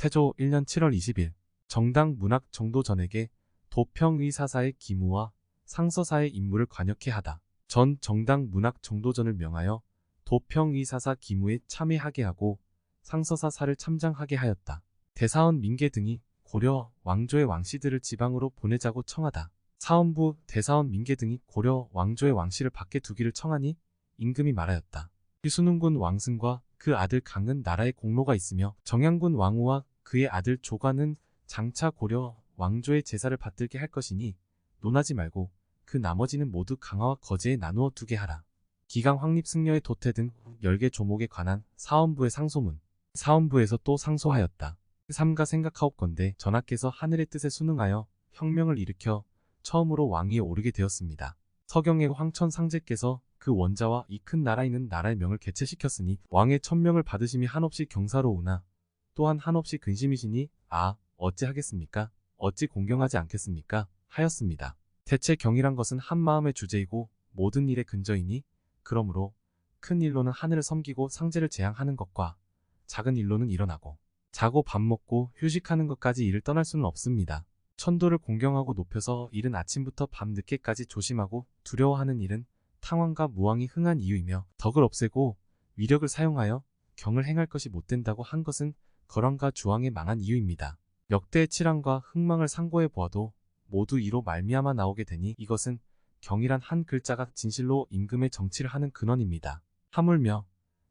태조 1년 7월 20일 정당 문학 정도전에게 도평의사사의 기무와 상서사의 임무를 관역해 하다. 전 정당 문학 정도전을 명하여 도평의사사 기무에 참여하게 하고 상서사사를 참장하게 하였다. 대사원 민계 등이 고려 왕조의 왕씨들을 지방으로 보내자고 청하다. 사원부 대사원 민계 등이 고려 왕조의 왕씨를 밖에 두기를 청하니 임금이 말하였다. 휴수능군 왕승과 그 아들 강은 나라에 공로가 있으며 정양군 왕후와 그의 아들 조관은 장차 고려 왕조의 제사를 받들게 할 것이니 논하지 말고 그 나머지는 모두 강화와 거제에 나누어 두게 하라. 기강 확립 승려의 도태 등 10개 조목에 관한 사원부의 상소문. 사원부에서 또 상소하였다. 삼가 생각하옵건대 전하께서 하늘의 뜻에 순응하여 혁명을 일으켜 처음으로 왕위에 오르게 되었습니다. 서경의 황천 상제께서 그 원자와 이 큰 나라 있는 나라의 명을 개최시켰으니 왕의 천명을 받으심이 한없이 경사로우나 또한 한없이 근심이시니 아 어찌 하겠습니까? 어찌 공경하지 않겠습니까? 하였습니다. 대체 경이란 것은 한 마음의 주제이고 모든 일의 근저이니 그러므로 큰 일로는 하늘을 섬기고 상제를 제향하는 것과 작은 일로는 일어나고 자고 밥 먹고 휴식하는 것까지 일을 떠날 수는 없습니다. 천도를 공경하고 높여서 이른 아침부터 밤 늦게까지 조심하고 두려워하는 일은 탕왕과 무왕이 흥한 이유이며 덕을 없애고 위력을 사용하여 경을 행할 것이 못된다고 한 것은 거랑과 주왕의 망한 이유입니다. 역대의 칠왕과 흥망을 상고해 보아도 모두 이로 말미암아 나오게 되니 이것은 경이란 한 글자가 진실로 임금의 정치를 하는 근원입니다. 하물며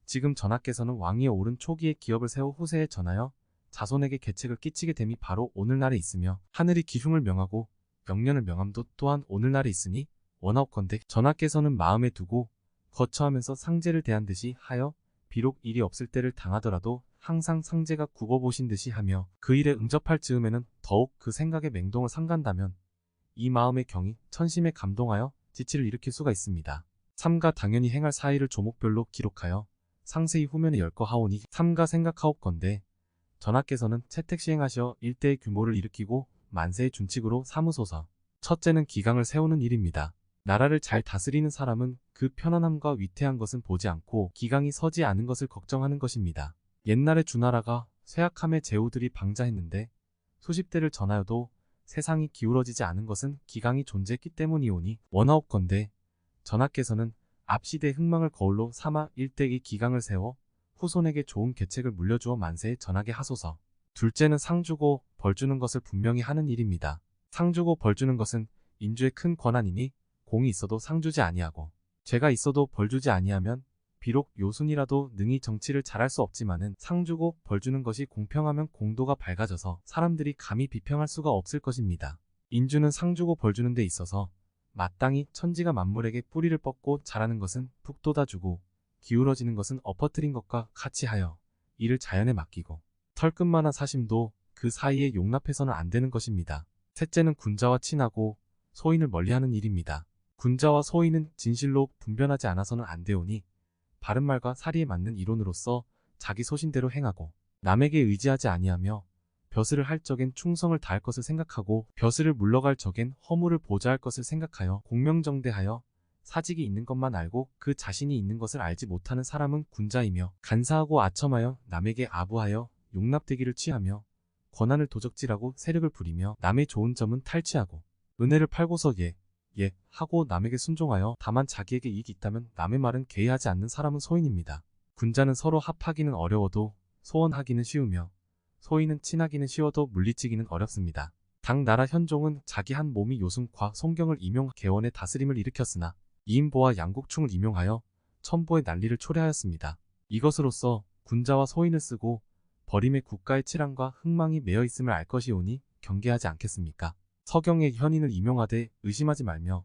지금 전하께서는 왕위에 오른 초기에 기업을 세워 후세에 전하여 자손에게 계책을 끼치게 됨이 바로 오늘날에 있으며 하늘이 기흉을 명하고 명년을 명함도 또한 오늘날에 있으니 원하옵건대 전하께서는 마음에 두고 거처하면서 상제를 대한 듯이 하여 비록 일이 없을 때를 당하더라도 항상 상제가 굽어보신 듯이 하며 그 일에 응접할 즈음에는 더욱 그 생각에 맹동을 삼간다면 이 마음의 경이 천심에 감동하여 지치를 일으킬 수가 있습니다. 삼가 당연히 행할 사의를 조목별로 기록하여 상세히 후면에 열거 하오니 삼가 생각하옵건대 전하께서는 채택 시행하셔 일대의 규모를 일으키고 만세의 준칙으로 삼으소서. 첫째는 기강을 세우는 일입니다. 나라를 잘 다스리는 사람은 그 편안함과 위태한 것은 보지 않고 기강이 서지 않은 것을 걱정하는 것입니다. 옛날에 주나라가 쇠약함의 제후들이 방자했는데 수십 대를 전하여도 세상이 기울어지지 않은 것은 기강이 존재했기 때문이오니 원하옵건대 전하께서는 앞시대 흥망을 거울로 삼아 일대의 기강을 세워 후손에게 좋은 계책을 물려주어 만세에 전하게 하소서. 둘째는 상주고 벌주는 것을 분명히 하는 일입니다. 상주고 벌주는 것은 인주의 큰 권한이니 공이 있어도 상주지 아니하고 죄가 있어도 벌주지 아니하면 비록 요순이라도 능히 정치를 잘할 수 없지만은 상 주고 벌 주는 것이 공평하면 공도가 밝아져서 사람들이 감히 비평할 수가 없을 것입니다. 인주는 상 주고 벌 주는 데 있어서 마땅히 천지가 만물에게 뿌리를 뻗고 자라는 것은 푹 돋아주고 기울어지는 것은 엎어뜨린 것과 같이 하여 이를 자연에 맡기고 털끝만한 사심도 그 사이에 용납해서는 안 되는 것입니다. 셋째는 군자와 친하고 소인을 멀리하는 일입니다. 군자와 소인은 진실로 분변하지 않아서는 안 되오니 바른말과 사리에 맞는 이론으로서 자기 소신대로 행하고 남에게 의지하지 아니하며 벼슬을 할 적엔 충성을 다할 것을 생각하고 벼슬을 물러갈 적엔 허물을 보좌할 것을 생각하여 공명정대하여 사직이 있는 것만 알고 그 자신이 있는 것을 알지 못하는 사람은 군자이며 간사하고 아첨하여 남에게 아부하여 용납되기를 취하며 권한을 도적질하고 세력을 부리며 남의 좋은 점은 탈취하고 은혜를 팔고서 예, 예 하고 남에게 순종하여 다만 자기에게 이익이 있다면 남의 말은 개의하지 않는 사람은 소인입니다. 군자는 서로 합하기는 어려워도 소원하기는 쉬우며 소인은 친하기는 쉬워도 물리치기는 어렵습니다. 당 나라 현종은 자기 한 몸이 요승과 송경을 임용 개원의 다스림을 일으켰으나 이인보와 양국충을 임용하여 천보의 난리를 초래하였습니다. 이것으로써 군자와 소인을 쓰고 버림의 국가의 칠함과 흥망이 매여 있음을 알 것이오니 경계하지 않겠습니까? 서경의 현인을 임용하되 의심하지 말며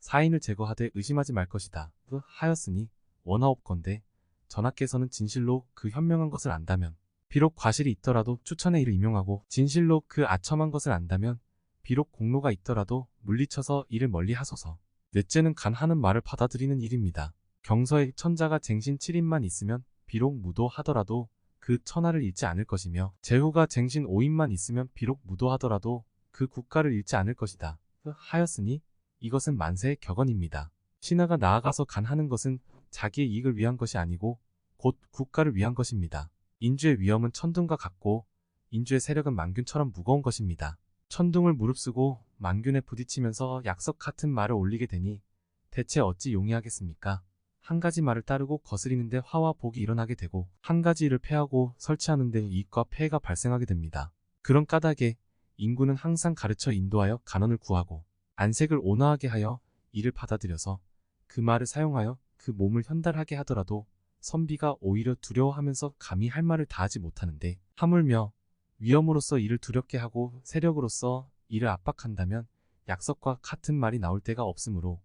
사인을 제거하되 의심하지 말 것이다. 하였으니 원하옵건대 전하께서는 진실로 그 현명한 것을 안다면 비록 과실이 있더라도 추천의 일을 임용하고 진실로 그 아첨한 것을 안다면 비록 공로가 있더라도 물리쳐서 이를 멀리 하소서. 넷째는 간하는 말을 받아들이는 일입니다. 경서에 천자가 쟁신 7인만 있으면 비록 무도하더라도 그 천하를 잃지 않을 것이며 제후가 쟁신 5인만 있으면 비록 무도하더라도 그 국가를 잃지 않을 것이다. 하였으니 이것은 만세의 격언입니다. 신하가 나아가서 간하는 것은 자기의 이익을 위한 것이 아니고 곧 국가를 위한 것입니다. 인주의 위험은 천둥과 같고 인주의 세력은 만균처럼 무거운 것입니다. 천둥을 무릅쓰고 만균에 부딪히면서 약석 같은 말을 올리게 되니 대체 어찌 용이하겠습니까? 한 가지 말을 따르고 거스리는데 화와 복이 일어나게 되고 한 가지 일을 패하고 설치하는데 이익과 폐해가 발생하게 됩니다. 그런 까닭에 인구는 항상 가르쳐 인도하여 간언을 구하고 안색을 온화하게 하여 이를 받아들여서 그 말을 사용하여 그 몸을 현달하게 하더라도 선비가 오히려 두려워하면서 감히 할 말을 다하지 못하는데 하물며 위험으로써 이를 두렵게 하고 세력으로서 이를 압박한다면 약석과 같은 말이 나올 데가 없으므로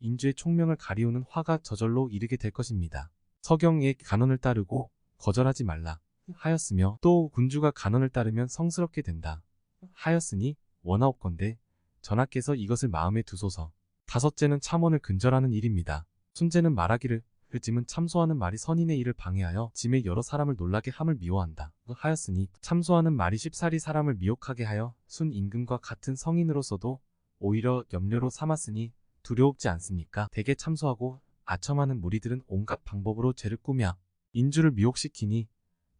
인주의 총명을 가리우는 화가 저절로 이르게 될 것입니다. 서경의 간언을 따르고 거절하지 말라 하였으며 또 군주가 간언을 따르면 성스럽게 된다 하였으니 원하옵건대 전하께서 이것을 마음에 두소서. 다섯째는 참원을 근절하는 일입니다. 순제는 말하기를 그 짐은 참소하는 말이 선인의 일을 방해하여 짐의 여러 사람을 놀라게 함을 미워한다. 하였으니 참소하는 말이 쉽사리 사람을 미혹하게 하여 순 임금과 같은 성인으로서도 오히려 염려로 삼았으니 두려웁지 않습니까? 대개 참소하고 아첨하는 무리들은 온갖 방법으로 죄를 꾸며 인주를 미혹시키니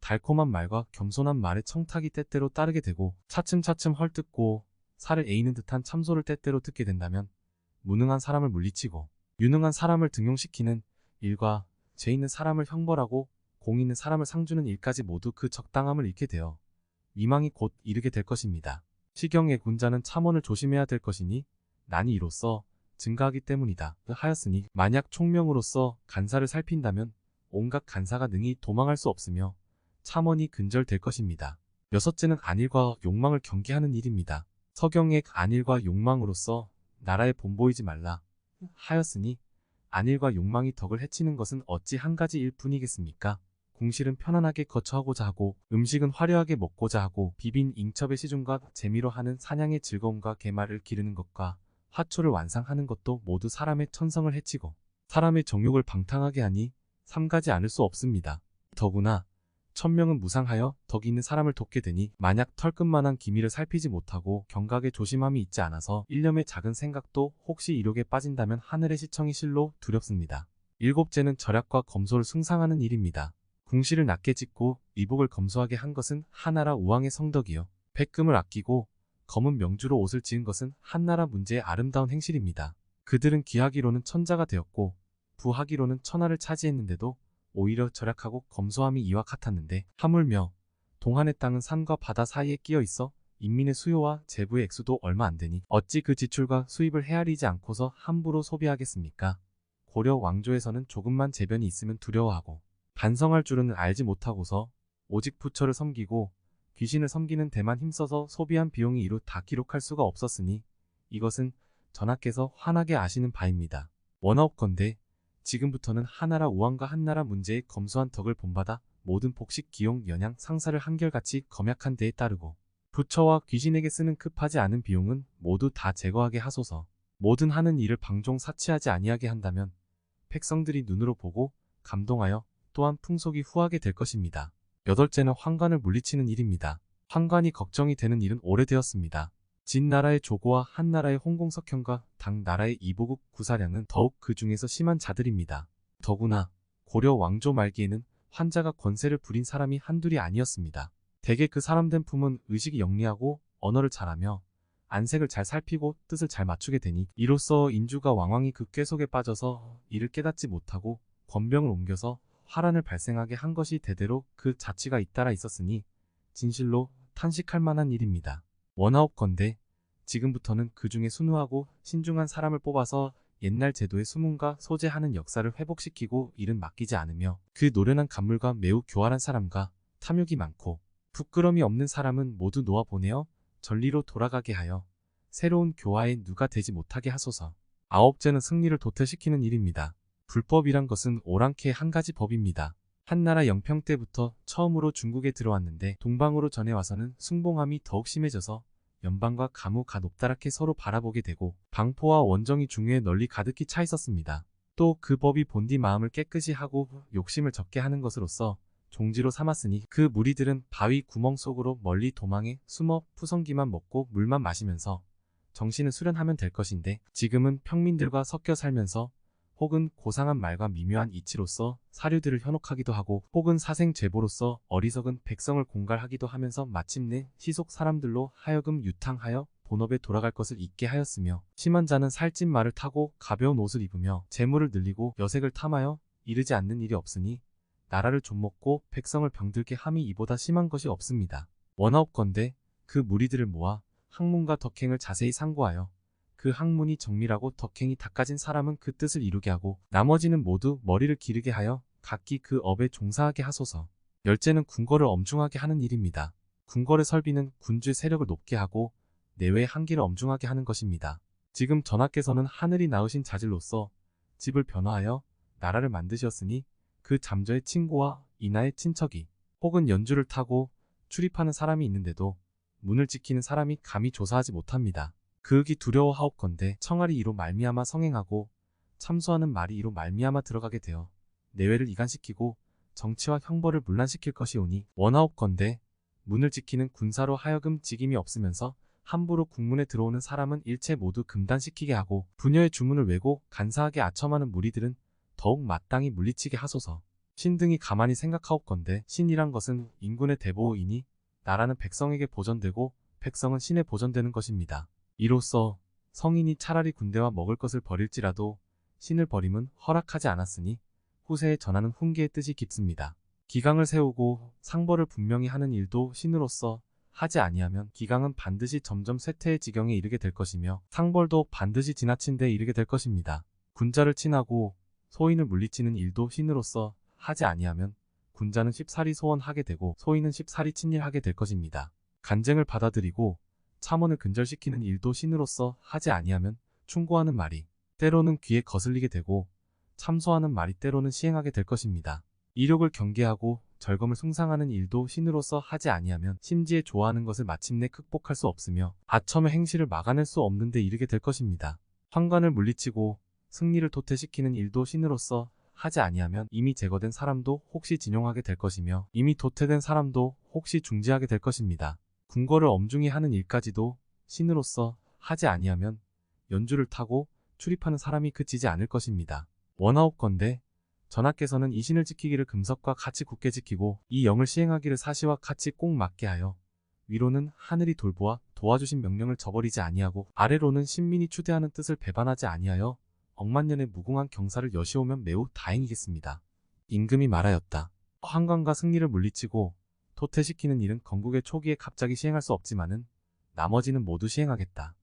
달콤한 말과 겸손한 말의 청탁이 때때로 따르게 되고 차츰차츰 헐뜯고 살을 에이는 듯한 참소를 때때로 듣게 된다면 무능한 사람을 물리치고 유능한 사람을 등용시키는 일과 죄 있는 사람을 형벌하고 공 있는 사람을 상주는 일까지 모두 그 적당함을 잃게 되어 위망이 곧 이르게 될 것입니다. 시경의 군자는 참원을 조심해야 될 것이니 난이 이로써 증가하기 때문이다. 하였으니 만약 총명으로서 간사를 살핀다면 온갖 간사가 능히 도망할 수 없으며 참원이 근절될 것입니다. 여섯째는 안일과 욕망을 경계하는 일입니다. 서경의 안일과 욕망으로서 나라에 본보이지 말라 하였으니 안일과 욕망이 덕을 해치는 것은 어찌 한 가지 일 뿐이겠습니까? 궁실은 편안하게 거처하고자 하고 음식은 화려하게 먹고자 하고 비빈 잉첩의 시중과 재미로 하는 사냥의 즐거움과 개말을 기르는 것과 화초를 완상하는 것도 모두 사람의 천성을 해치고 사람의 정욕을 방탕하게 하니 삼가지 않을 수 없습니다. 더구나 천명은 무상하여 덕이 있는 사람을 돕게 되니 만약 털끝만한 기미를 살피지 못하고 경각에 조심함이 있지 않아서 일념의 작은 생각도 혹시 이욕에 빠진다면 하늘의 시청이 실로 두렵습니다. 일곱째는 절약과 검소를 숭상하는 일입니다. 궁시를 낮게 짓고 이복을 검소하게 한 것은 하나라 우왕의 성덕이요. 백금을 아끼고 검은 명주로 옷을 지은 것은 한나라 문제의 아름다운 행실입니다. 그들은 기하기로는 천자가 되었고 부하기로는 천하를 차지했는데도 오히려 절약하고 검소함이 이와 같았는데 하물며 동한의 땅은 산과 바다 사이에 끼어 있어 인민의 수요와 재부의 액수도 얼마 안 되니 어찌 그 지출과 수입을 헤아리지 않고서 함부로 소비하겠습니까? 고려 왕조에서는 조금만 재변이 있으면 두려워하고 반성할 줄은 알지 못하고서 오직 부처를 섬기고 귀신을 섬기는 데만 힘써서 소비한 비용이 이루 다 기록할 수가 없었으니 이것은 전하께서 환하게 아시는 바입니다. 원하옵건대 지금부터는 하나라 우왕과 한나라 문제의 검소한 덕을 본받아 모든 복식 기용 연양 상사를 한결같이 검약한 데에 따르고 부처와 귀신에게 쓰는 급하지 않은 비용은 모두 다 제거하게 하소서. 모든 하는 일을 방종 사치하지 아니하게 한다면 백성들이 눈으로 보고 감동하여 또한 풍속이 후하게 될 것입니다. 여덟째는 황관을 물리치는 일입니다. 황관이 걱정이 되는 일은 오래되었습니다. 진나라의 조고와 한나라의 홍공석현과 당나라의 이보국 구사량은 더욱 그 중에서 심한 자들입니다. 더구나 고려 왕조 말기에는 환자가 권세를 부린 사람이 한둘이 아니었습니다. 대개 그 사람된 품은 의식이 영리하고 언어를 잘하며 안색을 잘 살피고 뜻을 잘 맞추게 되니 이로써 인주가 왕왕이 그 꾀속에 빠져서 이를 깨닫지 못하고 권병을 옮겨서 화란을 발생하게 한 것이 대대로 그 자치가 잇따라 있었으니 진실로 탄식할 만한 일입니다. 원하옵건대 지금부터는 그 중에 순우하고 신중한 사람을 뽑아서 옛날 제도의 수문과 소재하는 역사를 회복시키고 일은 맡기지 않으며 그 노련한 간물과 매우 교활한 사람과 탐욕이 많고 부끄럼이 없는 사람은 모두 놓아보내어 전리로 돌아가게 하여 새로운 교화에 누가 되지 못하게 하소서. 아홉째는 승리를 도태시키는 일입니다. 불법이란 것은 오랑캐 한 가지 법입니다. 한나라 영평 때부터 처음으로 중국에 들어왔는데 동방으로 전해와서는 숭봉함이 더욱 심해져서 연방과 가무가 높다랗게 서로 바라보게 되고 방포와 원정이 중에 널리 가득히 차 있었습니다. 또 그 법이 본디 마음을 깨끗이 하고 욕심을 적게 하는 것으로서 종지로 삼았으니 그 무리들은 바위 구멍 속으로 멀리 도망해 숨어 푸성기만 먹고 물만 마시면서 정신을 수련하면 될 것인데 지금은 평민들과 섞여 살면서 혹은 고상한 말과 미묘한 이치로서 사류들을 현혹하기도 하고 혹은 사생 제보로서 어리석은 백성을 공갈하기도 하면서 마침내 시속 사람들로 하여금 유탕하여 본업에 돌아갈 것을 잊게 하였으며 심한 자는 살찐 말을 타고 가벼운 옷을 입으며 재물을 늘리고 여색을 탐하여 이르지 않는 일이 없으니 나라를 좀먹고 백성을 병들게 함이 이보다 심한 것이 없습니다. 원하옵건대 그 무리들을 모아 학문과 덕행을 자세히 상고하여 그 학문이 정밀하고 덕행이 닦아진 사람은 그 뜻을 이루게 하고 나머지는 모두 머리를 기르게 하여 각기 그 업에 종사하게 하소서. 열째는 궁궐을 엄중하게 하는 일입니다. 궁궐의 설비는 군주의 세력을 높게 하고 내외의 한기를 엄중하게 하는 것입니다. 지금 전하께서는 하늘이 낳으신 자질로서 집을 변화하여 나라를 만드셨으니 그 잠저의 친구와 이나의 친척이 혹은 연주를 타고 출입하는 사람이 있는데도 문을 지키는 사람이 감히 조사하지 못합니다. 그윽이 두려워하옵건대 청아리 이로 말미암아 성행하고 참소하는 말이 이로 말미암아 들어가게 되어 내외를 이간시키고 정치와 형벌을 문란시킬 것이오니 원하옵건대 문을 지키는 군사로 하여금 직임이 없으면서 함부로 국문에 들어오는 사람은 일체 모두 금단시키게 하고 부녀의 주문을 외고 간사하게 아첨하는 무리들은 더욱 마땅히 물리치게 하소서. 신 등이 가만히 생각하옵건대 신이란 것은 인군의 대보이니 나라는 백성에게 보전되고 백성은 신에 보전되는 것입니다. 이로써 성인이 차라리 군대와 먹을 것을 버릴지라도 신을 버림은 허락하지 않았으니 후세에 전하는 훈계의 뜻이 깊습니다. 기강을 세우고 상벌을 분명히 하는 일도 신으로서 하지 아니하면 기강은 반드시 점점 쇠퇴의 지경에 이르게 될 것이며 상벌도 반드시 지나친 데 이르게 될 것입니다. 군자를 친하고 소인을 물리치는 일도 신으로서 하지 아니하면 군자는 십살이 소원하게 되고 소인은 십살이 친일하게 될 것입니다. 간쟁을 받아들이고 참원을 근절시키는 일도 신으로서 하지 아니하면 충고하는 말이 때로는 귀에 거슬리게 되고 참소하는 말이 때로는 시행하게 될 것입니다. 이력을 경계하고 절검을 숭상하는 일도 신으로서 하지 아니하면 심지에 좋아하는 것을 마침내 극복할 수 없으며 아첨의 행실을 막아낼 수 없는 데 이르게 될 것입니다. 환관을 물리치고 승리를 도태시키는 일도 신으로서 하지 아니하면 이미 제거된 사람도 혹시 진용하게 될 것이며 이미 도태된 사람도 혹시 중지하게 될 것입니다. 궁궐을 엄중히 하는 일까지도 신으로서 하지 아니하면 연주를 타고 출입하는 사람이 그치지 않을 것입니다. 원하옵건대 전하께서는 이 신을 지키기를 금석과 같이 굳게 지키고 이 영을 시행하기를 사시와 같이 꼭 맞게 하여 위로는 하늘이 돌보아 도와주신 명령을 저버리지 아니하고 아래로는 신민이 추대하는 뜻을 배반하지 아니하여 억만년의 무궁한 경사를 여시오면 매우 다행이겠습니다. 임금이 말하였다. 한강과 승리를 물리치고 도태시키는 일은 건국의 초기에 갑자기 시행할 수 없지만은 나머지는 모두 시행하겠다.